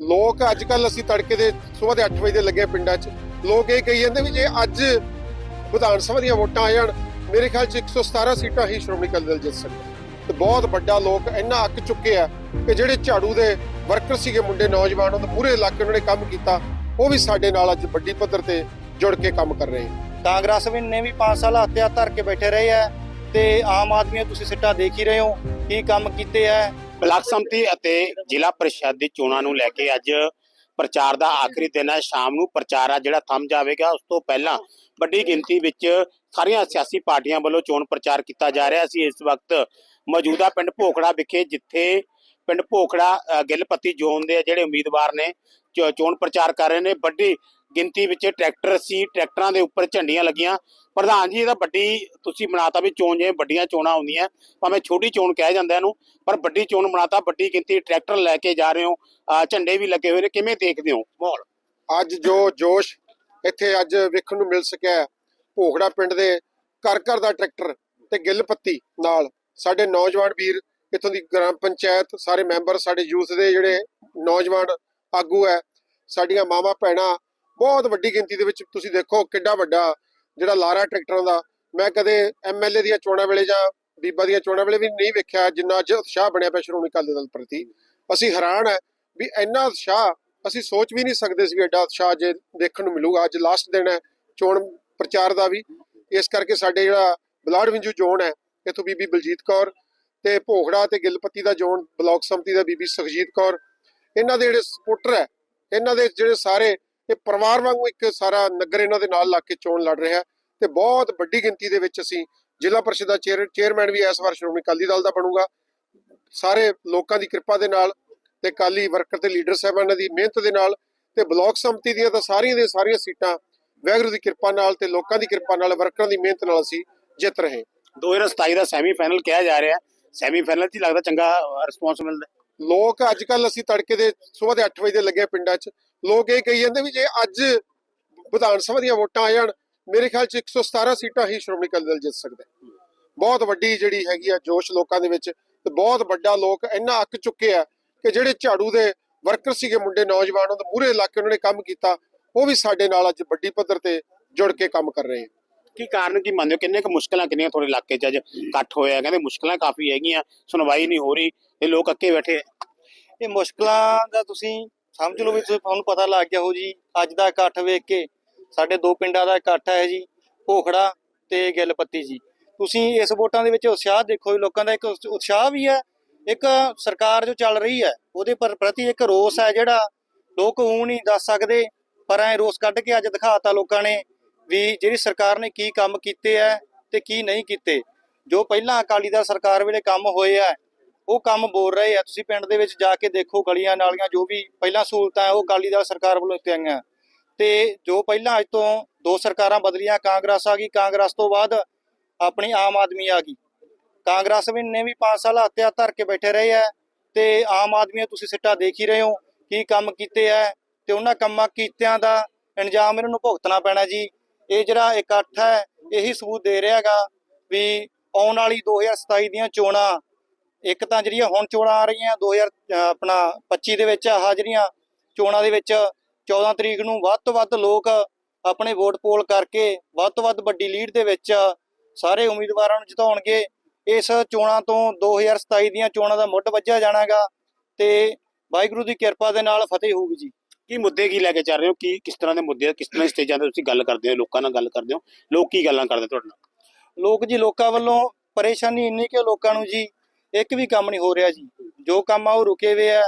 ਲੋਕ ਅੱਜ ਕੱਲ ਅਸੀਂ ਤੜਕੇ ਦੇ ਸਵੇਰ ਦੇ 8 ਵਜੇ ਦੇ ਲੱਗੇ ਪਿੰਡਾਂ 'ਚ, ਲੋਕ ਇਹ ਕਹੀ ਜਾਂਦੇ ਵੀ ਜੇ ਅੱਜ ਵਿਧਾਨ ਸਭਾ ਦੀਆਂ ਵੋਟਾਂ ਆ ਜਾਣ, ਮੇਰੇ ਖਿਆਲ 'ਚ 117 ਸੀਟਾਂ ਹੀ ਸ਼੍ਰੋਮਣੀ ਅਕਾਲੀ ਦਲ ਜਿੱਤ ਸਕਦਾ। ਤੇ ਬਹੁਤ ਵੱਡਾ ਲੋਕ ਇੰਨਾ ਅੱਕ ਚੁੱਕੇ ਆ ਕਿ ਜਿਹੜੇ ਝਾੜੂ ਦੇ ਵਰਕਰ ਸੀਗੇ ਮੁੰਡੇ ਨੌਜਵਾਨ ਉਹ ਪੂਰੇ ਇਲਾਕੇ ਉਹਨਾਂ ਨੇ ਕੰਮ ਕੀਤਾ, ਉਹ ਵੀ ਸਾਡੇ ਨਾਲ ਅੱਜ ਵੱਡੀ ਪੱਧਰ ਤੇ ਜੁੜ ਕੇ ਕੰਮ ਕਰ ਰਹੇ ਕਾਂਗਰਸ ਵੀ ਨੇ ਵੀ 5 ਸਾਲ ਹੱਥਿਆ ਧਰ ਕੇ ਬੈਠੇ ਰਹੇ ਆ ਤੇ ਆਮ ਆਦਮੀ ਤੁਸੀਂ ਸਿੱਟਾ ਦੇਖ ਹੀ ਰਹੇ ਹੋ ਕੀ ਕੰਮ ਕੀਤੇ ਆ। ਬਲਾਕ ਸੰਮਤੀ ਅਤੇ ਜ਼ਿਲ੍ਹਾ ਪ੍ਰੀਸ਼ਦ ਦੀ ਚੋਣਾਂ ਨੂੰ ਲੈ ਕੇ ਅੱਜ ਪ੍ਰਚਾਰ ਦਾ ਆਖਰੀ ਦਿਨ ਹੈ। ਸ਼ਾਮ ਨੂੰ ਪ੍ਰਚਾਰ ਆ ਜਿਹੜਾ ਥੰਮ ਜਾਵੇਗਾ ਉਸ ਤੋਂ ਪਹਿਲਾਂ ਵੱਡੀ ਗਿਣਤੀ ਵਿੱਚ ਸਾਰੀਆਂ ਸਿਆਸੀ ਪਾਰਟੀਆਂ ਵੱਲੋਂ ਚੋਣ ਪ੍ਰਚਾਰ ਕੀਤਾ ਜਾ ਰਿਹਾ। ਸੀ ਇਸ ਵਕਤ ਮੌਜੂਦਾ ਪਿੰਡ ਭੋਖੜਾ ਵਿਖੇ ਜਿੱਥੇ ਪਿੰਡ ਭੋਖੜਾ ਅ, ਗਿੱਲਪੱਤੀ ਜ਼ੋਨ ਦੇ ਜਿਹੜੇ ਉਮੀਦਵਾਰ ਨੇ ਚੋਣ ਪ੍ਰਚਾਰ ਕਰ ਰਹੇ ਨੇ। ਵੱਡੀ ਗਿਣਤੀ ਵਿੱਚ ਟਰੈਕਟਰ ਸੀ, ਟਰੈਕਟਰਾਂ ਦੇ ਉੱਪਰ ਝੰਡੀਆਂ ਲੱਗੀਆਂ। ਪ੍ਰਧਾਨ ਜੀ ਇਹਦਾ ਵੱਡੀ ਤੁਸੀਂ ਬਣਾਤਾ ਵੀ ਚੋਣ, ਜਿਵੇਂ ਵੱਡੀਆਂ ਚੋਣਾਂ ਹੁੰਦੀਆਂ, ਭਾਵੇਂ ਛੋਟੀ ਚੋਣ ਕਹਿ ਜਾਂਦਾ ਇਹਨੂੰ, ਪਰ ਵੱਡੀ ਚੋਣ ਬਣਾਤਾ, ਵੱਡੀ ਗਿਣਤੀ ਟਰੈਕਟਰ ਲੈ ਕੇ ਜਾ ਰਹੇ ਹੋ ਝੰਡੇ ਵੀ ਲੱਗੇ ਹੋਏ ਨੇ, ਕਿਵੇਂ ਦੇਖਦੇ ਹੋ ਮਾਹੌਲ? ਅੱਜ ਜੋ ਜੋਸ਼ ਇੱਥੇ ਅੱਜ ਵੇਖਣ ਨੂੰ ਮਿਲ ਸਕਿਆ ਭੋਖੜਾ ਪਿੰਡ ਦੇ ਘਰ ਘਰ ਦਾ ਟਰੈਕਟਰ ਤੇ ਗਿੱਲ ਪੱਤੀ ਨਾਲ ਸਾਡੇ ਨੌਜਵਾਨ ਵੀਰ, ਇੱਥੋਂ ਦੀ ਗ੍ਰਾਮ ਪੰਚਾਇਤ, ਸਾਰੇ ਮੈਂਬਰ, ਸਾਡੇ ਯੂਥ ਦੇ ਜਿਹੜੇ ਨੌਜਵਾਨ ਆਗੂ ਹੈ, ਸਾਡੀਆਂ ਮਾਵਾਂ, ਭੈਣਾਂ ਬਹੁਤ ਵੱਡੀ ਗਿਣਤੀ ਦੇ ਵਿੱਚ ਤੁਸੀਂ ਦੇਖੋ ਕਿੱਡਾ ਵੱਡਾ ਜਿਹੜਾ ਲਾਰਾ ਟਰੈਕਟਰਾਂ ਦਾ। ਮੈਂ ਕਦੇ ਐਮਐਲਏ ਦੀਆਂ ਚੋਣਾਂ ਵੇਲੇ ਜਾਂ ਬੀਬਾ ਦੀਆਂ ਚੋਣਾਂ ਵੇਲੇ ਵੀ ਨਹੀਂ ਵੇਖਿਆ ਜਿੰਨਾ ਅੱਜ ਉਤਸ਼ਾਹ ਬਣਿਆ ਪਿਆ ਸ਼੍ਰੋਮਣੀ ਅਕਾਲੀ ਦਲ ਪ੍ਰਤੀ। ਅਸੀਂ ਹੈਰਾਨ ਹੈ ਵੀ ਇੰਨਾ ਉਤਸ਼ਾਹ ਅਸੀਂ ਸੋਚ ਵੀ ਨਹੀਂ ਸਕਦੇ ਸੀ ਐਡਾ ਉਤਸ਼ਾਹ ਜੇ ਦੇਖਣ ਨੂੰ ਮਿਲੂਗਾ। ਅੱਜ ਲਾਸਟ ਦਿਨ ਹੈ ਚੋਣ ਪ੍ਰਚਾਰ ਦਾ ਵੀ। ਇਸ ਕਰਕੇ ਸਾਡੇ ਜਿਹੜਾ ਬਲਾਡ ਵਿੰਜੂ ਜ਼ੋਨ ਹੈ, ਇੱਥੋਂ ਬੀਬੀ ਬਲਜੀਤ ਕੌਰ ਤੇ ਭੋਖੜਾ ਤੇ ਗਿੱਲਪੱਤੀ ਦਾ ਜ਼ੋਨ, ਬਲਾਕ ਸੰਮਤੀ ਦਾ ਬੀਬੀ ਸੁਖਜੀਤ ਕੌਰ। ਇਹਨਾਂ ਦੇ ਜਿਹੜੇ ਸਪੋਰਟਰ ਹੈ, ਇਹਨਾਂ ਦੇ ਜਿਹੜੇ ਸਾਰੇ ਇਹ ਪਰਿਵਾਰ ਵਾਂਗੂ ਇੱਕ ਸਾਰਾ ਨਗਰ ਇਹਨਾਂ ਦੇ ਨਾਲ ਲੱਗ ਕੇ ਚੋਣ ਲੜ ਰਿਹਾ ਤੇ ਬਹੁਤ ਵੱਡੀ ਗਿਣਤੀ ਦੇ ਵਿੱਚ ਅਸੀਂ ਜ਼ਿਲ੍ਹਾ ਪਰਿਸ਼ਦ ਦਾ ਚੇਅਰਮੈਨ ਵੀ ਇਸ ਵਾਰ ਸ਼੍ਰੋਮਣੀ ਅਕਾਲੀ ਦਲ ਦਾ ਬਣੂਗਾ। ਸਾਰੇ ਲੋਕਾਂ ਦੀ ਕਿਰਪਾ ਦੇ ਨਾਲ ਤੇ ਕਾਲੀ ਵਰਕਰ ਤੇ ਲੀਡਰ ਸਾਹਿਬਾਨਾਂ ਦੀ ਮਿਹਨਤ ਦੇ ਨਾਲ ਤੇ ਬਲਾਕ ਸੰਮਤੀ ਦੀਆਂ ਤਾਂ ਸਾਰੀਆਂ ਦੇ ਸਾਰੀਆਂ ਸੀਟਾਂ ਵੈਗਰੂ ਦੀ ਕਿਰਪਾ ਨਾਲ ਤੇ ਲੋਕਾਂ ਦੀ ਕਿਰਪਾ ਨਾਲ ਵਰਕਰਾਂ ਦੀ ਮਿਹਨਤ ਨਾਲ ਅਸੀਂ ਜਿੱਤ ਰਹੇ ਹਾਂ। 2027 ਦਾ ਸੈਮੀਫਾਈਨਲ ਕਿਹਾ ਜਾ ਰਿਹਾ ਸੈਮੀਫਾਈਨਲ 'ਚ ਲੱਗਦਾ ਚੰਗਾ ਰਿਸਪੌਂਸ ਮਿਲਦਾ ਲੋਕ ਅੱਜ ਕੱਲ ਅਸੀਂ ਤੜਕੇ ਦੇ ਸਵੇਰ ਦੇ 8 ਵਜੇ ਦੇ ਲੱਗੇ ਪਿੰਡਾਂ 'ਚ। ਲੋਕ ਇਹ ਕਹੀ ਜਾਂਦੇ ਵੀ ਜੇ ਅੱਜ ਵਿਧਾਨ ਸਭਾ ਦੀਆਂ ਵੋਟਾਂ ਆ ਜਾਣ, ਮੇਰੇ ਖਿਆਲ 'ਚ 117 ਸੀਟਾਂ ਹੀ ਸ਼੍ਰੋਮਣੀ ਅਕਾਲੀ ਦਲ ਜਿੱਤ ਸਕਦਾ ਬਹੁਤ ਵੱਡੀ ਜਿਹੜੀ ਹੈਗੀ ਆ ਜੋਸ਼ ਲੋਕਾਂ ਦੇ ਵਿੱਚ ਤੇ ਬਹੁਤ ਵੱਡਾ ਲੋਕ ਇੰਨਾ ਅੱਕ ਚੁੱਕੇ ਆ ਕਿ ਜਿਹੜੇ ਝਾੜੂ ਦੇ ਵਰਕਰ ਸੀਗੇ ਮੁੰਡੇ ਨੌਜਵਾਨ ਉਹ ਪੂਰੇ ਇਲਾਕੇ ਉਹਨਾਂ ਨੇ ਕੰਮ ਕੀਤਾ, ਉਹ ਵੀ ਸਾਡੇ ਨਾਲ ਅੱਜ ਵੱਡੀ ਪੱਧਰ ਤੇ ਜੁੜ ਕੇ ਕੰਮ ਕਰ ਰਹੇ ਆ। ਕੀ ਕਾਰਨ ਕੀ ਮੰਨਦੇ ਹੋ? ਕਿੰਨੇ ਕੁ ਮੁਸ਼ਕਲਾਂ, ਕਿੰਨੀਆਂ ਤੁਹਾਡੇ ਇਲਾਕੇ 'ਚ ਅੱਜ ਇਕੱਠ ਹੋਇਆ? ਕਹਿੰਦੇ ਮੁਸ਼ਕਲਾਂ ਕਾਫੀ ਹੈਗੀਆਂ, ਸੁਣਵਾਈ ਨਹੀਂ ਹੋ ਰਹੀ ਇਹ ਲੋਕ ਅੱਕੇ ਬੈਠੇ ਇਹ ਮੁਸ਼ਕਲਾਂ ਦਾ ਤੁਸੀਂ ਸਮਝ ਲਓ ਵੀ ਤੁਸੀਂ, ਤੁਹਾਨੂੰ ਪਤਾ ਲੱਗ ਗਿਆ ਹੋ ਜੀ, ਅੱਜ ਦਾ ਇਕੱਠ ਵੇਖ ਕੇ, ਸਾਡੇ ਦੋ ਪਿੰਡਾਂ ਦਾ ਇਕੱਠ ਹੈ ਜੀ, ਭੋਖੜਾ ਤੇ ਗਿੱਲਪੱਤੀ ਜੀ। ਤੁਸੀਂ ਇਸ ਵੋਟਾਂ ਦੇ ਵਿੱਚ ਉਤਸ਼ਾਹ ਦੇਖੋ ਜੀ ਲੋਕਾਂ ਦਾ ਇੱਕ ਉਤਸ਼ਾਹ ਵੀ ਹੈ, ਇੱਕ ਸਰਕਾਰ ਜੋ ਚੱਲ ਰਹੀ ਹੈ, ਉਹਦੇ ਪਰ ਪ੍ਰਤੀ ਇੱਕ ਰੋਸ ਹੈ ਜਿਹੜਾ, ਲੋਕ ਉਹ ਨਹੀਂ ਦੱਸ ਸਕਦੇ, ਪਰ ਐ ਰੋਸ ਕੱਢ ਕੇ ਅੱਜ ਦਿਖਾਤਾ ਲੋਕਾਂ ਨੇ ਵੀ ਜਿਹੜੀ ਸਰਕਾਰ ਨੇ ਕੀ ਕੰਮ ਕੀਤੇ ਹੈ ਤੇ ਕੀ ਨਹੀਂ ਕੀਤੇ। ਜੋ ਪਹਿਲਾਂ ਅਕਾਲੀ ਦਲ ਸਰਕਾਰ ਵੇਲੇ ਕੰਮ ਹੋਏ ਆ, ਉਹ ਕੰਮ ਬੋਲ ਰਹੇ ਆ। ਤੁਸੀਂ ਪਿੰਡ ਦੇ ਵਿੱਚ ਜਾ ਕੇ ਦੇਖੋ ਗਲੀਆਂ ਨਾਲੀਆਂ, ਜੋ ਵੀ ਪਹਿਲਾਂ ਸਹੂਲਤਾਂ ਉਹ ਅਕਾਲੀ ਦਲ ਸਰਕਾਰ ਵੱਲੋਂ ਦਿੱਤੀਆਂ ਤੇ ਜੋ ਪਹਿਲਾਂ ਅੱਜ ਤੋਂ ਦੋ ਸਰਕਾਰਾਂ ਬਦਲੀਆਂ, ਕਾਂਗਰਸ ਆ ਗਈ। ਕਾਂਗਰਸ ਤੋਂ ਬਾਅਦ ਆਪਣੀ ਆਮ ਆਦਮੀ ਆ ਗਈ। ਕਾਂਗਰਸ ਵੀ ਨੇ ਵੀ 5 ਸਾਲ ਹੱਥਿਆ ਧਰ ਕੇ ਬੈਠੇ ਰਹੇ ਆ ਤੇ ਆਮ ਆਦਮੀ ਤੁਸੀਂ ਸਿੱਟਾ ਦੇਖ ਹੀ ਰਹੇ ਹੋ ਕੀ ਕੰਮ ਕੀਤੇ ਆ ਤੇ ਉਹਨਾਂ ਕੰਮਾਂ ਕੀਤਿਆਂ ਦਾ ਇੰਜਾਮ ਇਹਨਾਂ ਨੂੰ ਭੁਗਤਣਾ ਪੈਣਾ ਜੀ। ਇਹ ਜਿਹੜਾ ਇਕੱਠ ਹੈ, ਇਹੀ ਸਬੂਤ ਦੇ ਰਿਹਾਗਾ ਵੀ ਆਉਣ ਵਾਲੀ 2027 ਦੀਆਂ ਚੋਣਾਂ, ਇੱਕ ਤਾਂ ਜਿਹੜੀਆਂ ਹੁਣ ਚੋਣਾਂ ਆ ਰਹੀਆਂ 2000 ਅਹ ਆਪਣਾ 25 ਦੇ ਵਿੱਚ ਆਹ ਜਿਹੜੀਆਂ ਚੋਣਾਂ ਦੇ ਵਿੱਚ 14 ਤਰੀਕ ਨੂੰ ਵੱਧ ਤੋਂ ਵੱਧ ਲੋਕ ਆਪਣੇ ਵੋਟ ਪੋਲ ਕਰਕੇ ਵੱਧ ਤੋਂ ਵੱਧ ਵੱਡੀ ਲੀਡ ਦੇ ਵਿੱਚ ਸਾਰੇ ਉਮੀਦਵਾਰਾਂ ਨੂੰ ਜਿਤਾਉਣਗੇ। ਇਸ ਚੋਣਾਂ ਤੋਂ 2027 ਦੀਆਂ ਚੋਣਾਂ ਦਾ ਮੁੱਢ ਵੱਜਿਆ ਜਾਣਾਗਾ ਤੇ ਵਾਹਿਗੁਰੂ ਦੀ ਕਿਰਪਾ ਦੇ ਨਾਲ ਫਤਿਹ ਹੋਊਗੀ ਜੀ। ਕੀ ਮੁੱਦੇ ਕੀ ਲੈ ਕੇ ਚੱਲ ਰਹੇ ਹੋ? ਕੀ, ਕਿਸ ਤਰ੍ਹਾਂ ਦੇ ਮੁੱਦੇ ਕਿਸ ਤਰ੍ਹਾਂ ਦੇ ਸਟੇਜਾਂ ਤੇ ਤੁਸੀਂ ਗੱਲ ਕਰਦੇ ਹੋ, ਲੋਕਾਂ ਨਾਲ ਗੱਲ ਕਰਦੇ ਹੋ? ਲੋਕ ਕੀ ਗੱਲਾਂ ਕਰਦੇ ਤੁਹਾਡੇ ਨਾਲ? ਲੋਕ ਜੀ, ਲੋਕਾਂ ਵੱਲੋਂ ਪਰੇਸ਼ਾਨੀ ਇੰਨੀ ਕਿ ਲੋਕਾਂ ਨੂੰ ਜੀ, ਇੱਕ ਵੀ ਕੰਮ ਨਹੀਂ ਹੋ ਰਿਹਾ ਜੀ। ਜੋ ਕੰਮ ਆ ਉਹ ਰੁਕੇ ਹੋਏ ਆ।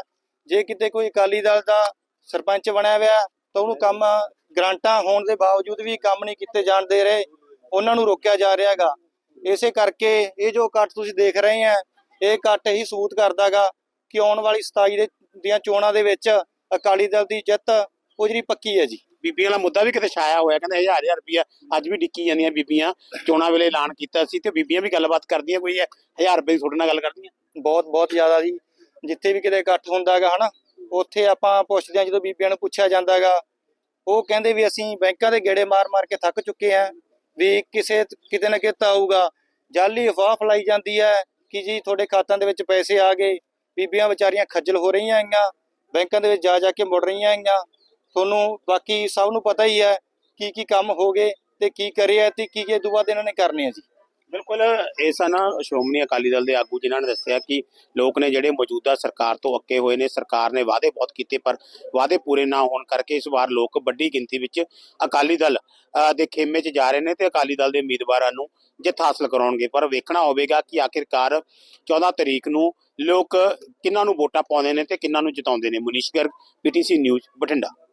ਜੇ ਕਿਤੇ ਕੋਈ ਅਕਾਲੀ ਦਲ ਦਾ ਸਰਪੰਚ ਬਣਿਆ ਹੋਇਆ, ਤਾਂ ਉਹਨੂੰ ਕੰਮ ਗ੍ਰਾਂਟਾਂ ਹੋਣ ਦੇ ਬਾਵਜੂਦ ਵੀ ਕੰਮ ਨਹੀਂ ਕੀਤੇ ਜਾਣ ਦੇ ਰਹੇ, ਉਹਨਾਂ ਨੂੰ ਰੋਕਿਆ ਜਾ ਰਿਹਾ ਹੈਗਾ। ਇਸੇ ਕਰਕੇ ਇਹ ਜੋ ਇਕੱਠ ਤੁਸੀਂ ਦੇਖ ਰਹੇ ਆ, ਇਹ ਇਕੱਠ ਹੀ ਸਬੂਤ ਕਰਦਾਗਾ ਕਿ ਆਉਣ ਵਾਲੀ 27 ਦੇ, ਦੀਆਂ ਚੋਣਾਂ ਦੇ ਵਿੱਚ ਅਕਾਲੀ ਦਲ ਦੀ ਜਿੱਤ, ਉਹ ਜਿਹੜੀ ਪੱਕੀ ਹੈ ਜੀ। ਬੀਬੀਆਂ ਦਾ ਮੁੱਦਾ ਵੀ ਕਿਤੇ ਛਾਇਆ ਹੋਇਆ, ਕਹਿੰਦੇ ਹਜ਼ਾਰ ਹਜ਼ਾਰ ਰੁਪਇਆ ਅੱਜ ਵੀ ਡਿੱਕੀ ਜਾਂਦੀਆਂ ਬੀਬੀਆਂ। ਚੋਣਾਂ ਵੇਲੇ ਐਲਾਨ ਕੀਤਾ ਸੀ ਤੇ ਬੀਬੀਆਂ ਵੀ ਗੱਲਬਾਤ ਕਰਦੀਆਂ ਕੋਈ, ਹਜ਼ਾਰ ਰੁਪਏ ਦੀ ਤੁਹਾਡੇ ਨਾਲ ਗੱਲ ਕਰਦੀਆਂ। ਬਹੁਤ ਬਹੁਤ ਜ਼ਿਆਦਾ ਜੀ। ਜਿੱਥੇ ਵੀ ਕਿਤੇ ਇਕੱਠ ਹੁੰਦਾ ਹੈਗਾ ਹਨਾ, ਉੱਥੇ ਆਪਾਂ ਪੁੱਛਦੇ ਹਾਂ, ਜਦੋਂ ਬੀਬੀਆਂ ਨੂੰ ਪੁੱਛਿਆ ਜਾਂਦਾ ਹੈਗਾ ਉਹ ਕਹਿੰਦੇ ਵੀ ਅਸੀਂ ਬੈਂਕਾਂ ਦੇ ਗੇੜੇ ਮਾਰ-ਮਾਰ ਕੇ ਥੱਕ ਚੁੱਕੇ ਆ ਵੀ ਕਿਸੇ ਕਿਤੇ ਨਾ ਕਿਤੇ ਆਊਗਾ। ਜਾਲੀ ਅਫਵਾਹ ਫਲਾਈ ਜਾਂਦੀ ਹੈ ਕਿ ਜੀ ਤੁਹਾਡੇ ਖਾਤਾਂ ਦੇ ਵਿੱਚ ਪੈਸੇ ਆ ਗਏ, ਬੀਬੀਆਂ ਵਿਚਾਰੀਆਂ ਖੱਜਲ ਹੋ ਰਹੀਆਂ ਹੈਗੀਆਂ। ਬੈਂਕਾਂ ਦੇ ਵਿੱਚ ਜਾ ਜਾ ਕੇ ਮੁੜ ਰਹੀਆਂ ਹੈਗੀਆਂ ਤੁਹਾਨੂੰ ਬਾਕੀ ਸਭ ਨੂੰ ਪਤਾ ਹੀ ਹੈ ਕੀ ਕੀ ਕੰਮ ਹੋ ਗਏ ਤੇ ਕੀ ਕਰਿਆ ਤੇ ਕੀ ਕੀ ਤੋਂ ਬਾਅਦ ਇਹਨਾਂ ਨੇ ਕਰਨੇ ਆ ਜੀ। ਬਿਲਕੁਲ, ਇਹ ਸਨ ਸ਼੍ਰੋਮਣੀ ਅਕਾਲੀ ਦਲ ਦੇ ਆਗੂ ਜਿਨ੍ਹਾਂ ਨੇ ਦੱਸਿਆ ਕਿ ਲੋਕ ਨੇ ਜਿਹੜੇ ਮੌਜੂਦਾ ਸਰਕਾਰ ਤੋਂ ਅੱਕੇ ਹੋਏ ਨੇ, ਸਰਕਾਰ ਨੇ ਵਾਅਦੇ ਬਹੁਤ ਕੀਤੇ, ਪਰ ਵਾਅਦੇ ਪੂਰੇ ਨਾ ਹੋਣ ਕਰਕੇ ਇਸ ਵਾਰ ਲੋਕ ਵੱਡੀ ਗਿਣਤੀ ਵਿੱਚ ਅਕਾਲੀ ਦਲ ਦੇ ਖੇਮੇ 'ਚ ਜਾ ਰਹੇ ਨੇ ਤੇ ਅਕਾਲੀ ਦਲ ਦੇ ਉਮੀਦਵਾਰਾਂ ਨੂੰ ਜਿੱਤ ਹਾਸਲ ਕਰਾਉਣਗੇ। ਪਰ ਵੇਖਣਾ ਹੋਵੇਗਾ ਕਿ ਆਖਿਰਕਾਰ 14 ਤਰੀਕ ਨੂੰ ਲੋਕ ਕਿਹਨਾਂ ਨੂੰ ਵੋਟਾਂ ਪਾਉਂਦੇ ਨੇ ਤੇ ਕਿਹਨਾਂ ਨੂੰ ਜਿਤਾਉਂਦੇ ਨੇ। Manish Garg PTC news Bathinda.